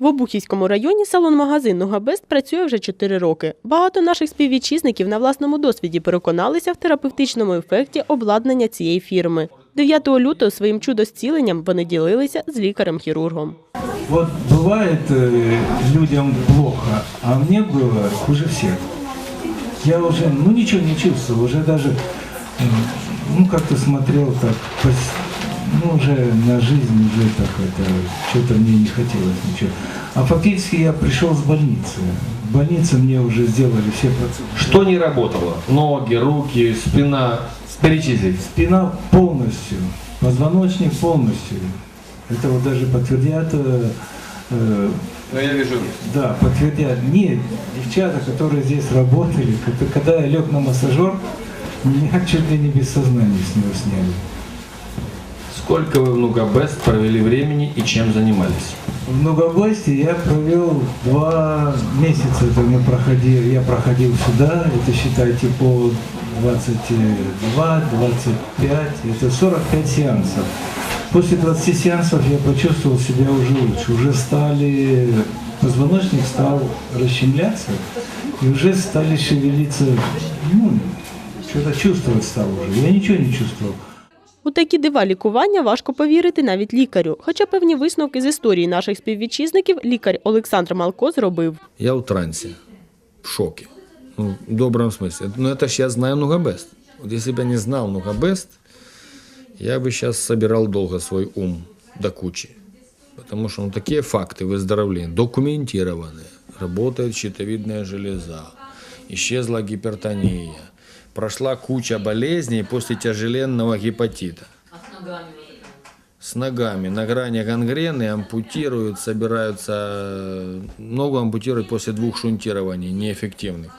В Обухівському районі салон-магазин «Нугабест» працює вже 4 роки. Багато наших співвітчизників на власному досвіді переконалися в терапевтичному ефекті обладнання цієї фірми. 9 лютого своїм чудо-зціленням вони ділилися з лікарем-хірургом. Вот бывает э, людям плохо, а мне было хуже всех. Я уже, ну ничего не чувствовал, уже даже, м, ну как-то смотрел так, пос- ну уже на жизнь уже так это, что-то мне не хотелось ничего. А фактически я пришел с больницы. В больнице мне уже сделали все процедуры. Что не работало? Ноги, руки, спина. Перечислить. Спина полностью, позвоночник полностью. Это вот даже подтвердят э, э, Ну, я вижу. Да, подтвердят. Нет, девчата, которые здесь работали, когда- когда я лег на массажер, меня чуть ли не без сознания с него сняли. Сколько вы в Нугабест провели времени и чем занимались? В Многобойсте я провел два месяца, это мы проходили, я проходил сюда, это считайте по 22, 25, это 45 сеансов. После 20 сеансов я почувствовал себя уже лучше, уже стали, позвоночник стал расщемляться, и уже стали шевелиться, ну, что-то чувствовать стал уже, я ничего не чувствовал. У такі дива лікування важко повірити навіть лікарю. Хоча певні висновки з історії наших співвітчизників лікар Олександр Малко зробив. Я в трансе, в шоке. Ну, в добром смысле. Но это ж я знаю Нугабест. Вот если бы я не знал Нугабест, я бы сейчас собирал долго свой ум до кучи. Потому что ну, такие факты выздоровления документированные. Работает щитовидная железа, исчезла гипертония, Прошла куча болезней после тяжеленного гепатита. С ногами на грани гангрены ампутируют, собираются, ногу ампутируют после двух шунтирований неэффективных.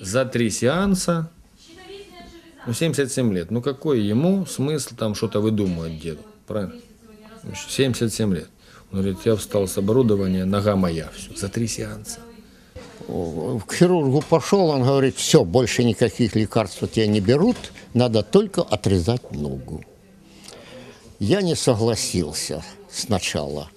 За три сеанса, ну 77 лет, ну какой ему смысл там что-то выдумывать деду, правильно? 77 лет. Он говорит, я встал с оборудования, нога моя, все, за три сеанса. К хирургу пошел, он говорит, все, больше никаких лекарств тебя не берут, надо только отрезать ногу. Я не согласился сначала.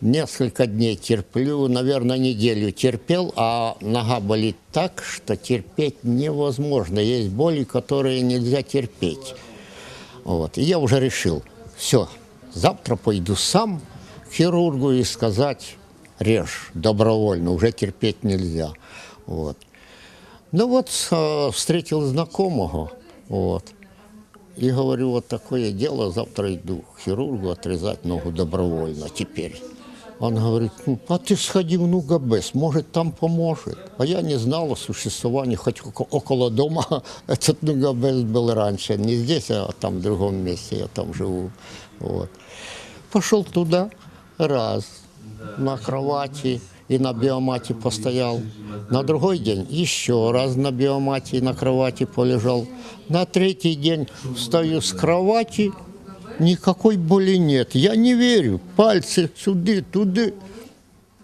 Несколько дней терплю, наверное, неделю терпел, а нога болит так, что терпеть невозможно. Есть боли, которые нельзя терпеть. Вот. И я уже решил, все, завтра пойду сам к хирургу и сказать, режь добровольно, уже терпеть нельзя. Вот. Ну вот э, встретил знакомого, вот, и говорю, вот такое дело, завтра иду к хирургу отрезать ногу добровольно теперь. Он говорит, ну, а ты сходи в Нугабес, может, там поможет. А я не знал о существовании, хоть око- около дома этот Нугабес был раньше. Не здесь, а там в другом месте, я там живу. Вот. Пошел туда, раз, на кровати и на биомате постоял. На другой день еще раз на биомате и на кровати полежал. На третий день встаю с кровати, никакой боли нет. Я не верю. Пальцы сюда, туда.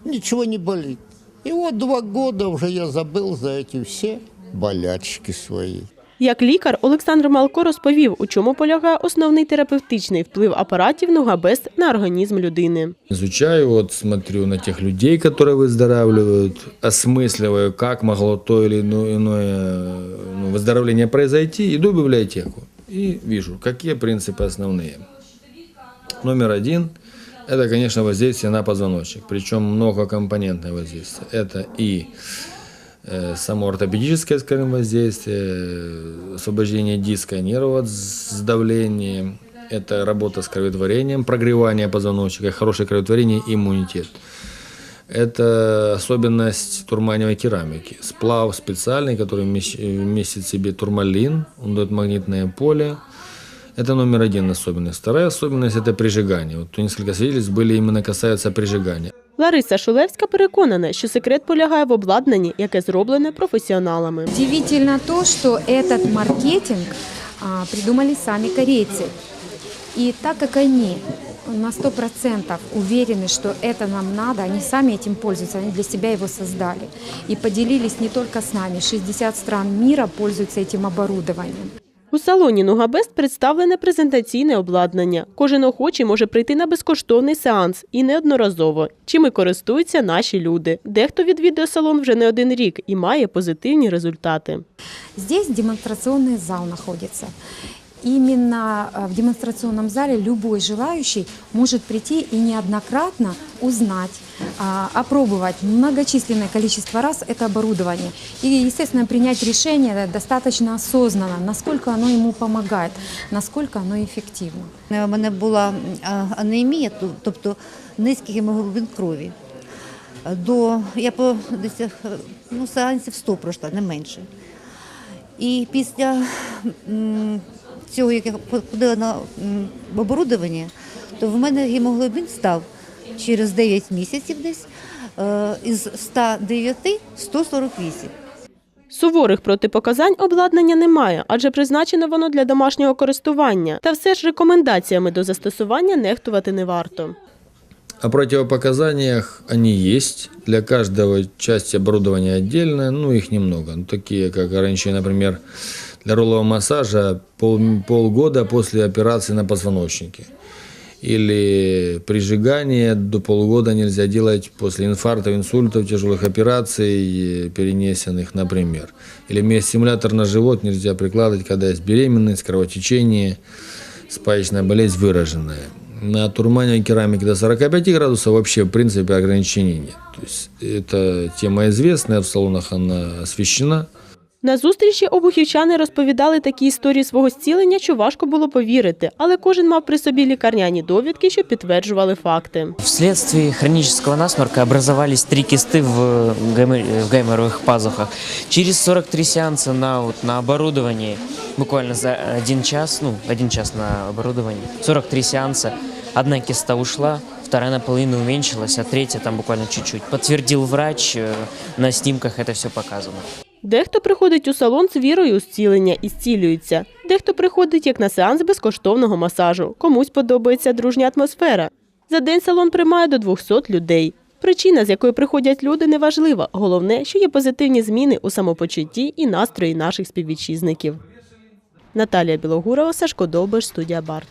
Ничего не болит. И вот два года уже я забыл за эти все болячки свои. Як лікар, Олександр Малко розповів, у чому полягає основний терапевтичний вплив апаратів Нугабест на організм людини. Изучаю, вот смотрю на тех людей, которые выздоравливают, осмысливаю, как могло то или ино- иное ну, выздоровление произойти, иду в библиотеку и вижу, какие принципы основные. Номер один – это, конечно, воздействие на позвоночник, причем многокомпонентное воздействие. Это и э, само ортопедическое, скажем, воздействие, э, освобождение диска нерва от сдавления, это работа с кроветворением, прогревание позвоночника, хорошее кроветворение иммунитет. Это особенность турманевой керамики. Сплав специальный, который вместит в себе турмалин, он дает магнитное поле. Это номер один особенность. Вторая особенность – это прижигание. Вот несколько свидетельств были именно касаются прижигания. Лариса Шулевська переконана, що секрет полягає в обладнанні, яке зроблене професіоналами. Удивительно то, что этот маркетинг а, придумали сами корейцы. И так как они на 100% уверены, что это нам надо, они сами этим пользуются, они для себя его создали. И поделились не только с нами, 60 стран мира пользуются этим оборудованием. У салоні Нугабест представлене презентаційне обладнання. Кожен охочий може прийти на безкоштовний сеанс і неодноразово. Чим і користуються наші люди. Дехто відвідує салон вже не один рік і має позитивні результати. Здесь демонстраційний зал находится Именно э, в демонстрационном зале любой желающий может прийти и неоднократно узнать, а, опробовать многочисленное количество раз это оборудование. И, естественно, принять решение достаточно осознанно, насколько оно ему помогает, насколько оно эффективно. У мене була а, анемія, ту- тобто низький гемоглобін крові. До, я по десь е, ну, сеансів 100 пройшла, не менше. І після м, цього, як я ходила на м, оборудовання, то в мене гемоглобін став через 9 місяців десь е, із 109 148. Суворих протипоказань обладнання немає, адже призначено воно для домашнього користування. Та все ж рекомендаціями до застосування нехтувати не варто. О противопоказаниях они есть. Для каждого части оборудования отдельно, ну их немного. Ну, такие, как ограничения, например, для роллового массажа пол, полгода после операции на позвоночнике. Или прижигание до полгода нельзя делать после инфарктов, инсультов, тяжелых операций, перенесенных, например. Или медстимулятор на живот нельзя прикладывать, когда есть беременность, кровотечение, спаечная болезнь выраженная. На турмане керамики до 45 градусов вообще в принципе ограничений нет. То есть эта тема известная, в салонах она освещена. На зустрічі обухівчани розповідали такі історії свого зцілення, що важко було повірити, але кожен мав при собі лікарняні довідки, що підтверджували факти. Вследствие хронического насморка образовались три кисты в, гаймор- в гайморовых пазухах. Через 43 сеанса на, вот, на оборудовании, буквально за один час, ну, один час на оборудовании, 43 сеанса, одна киста ушла, вторая наполовину уменьшилась, а третья там буквально чуть-чуть. Подтвердил врач, э, на снимках это все показано. Дехто приходить у салон з вірою у зцілення і зцілюється. Дехто приходить як на сеанс безкоштовного масажу. Комусь подобається дружня атмосфера. За день салон приймає до 200 людей. Причина, з якої приходять люди, не важлива. Головне, що є позитивні зміни у самопочутті і настрої наших співвітчизників. Наталія Білогурова, Сашко Довбиш, студія Барт.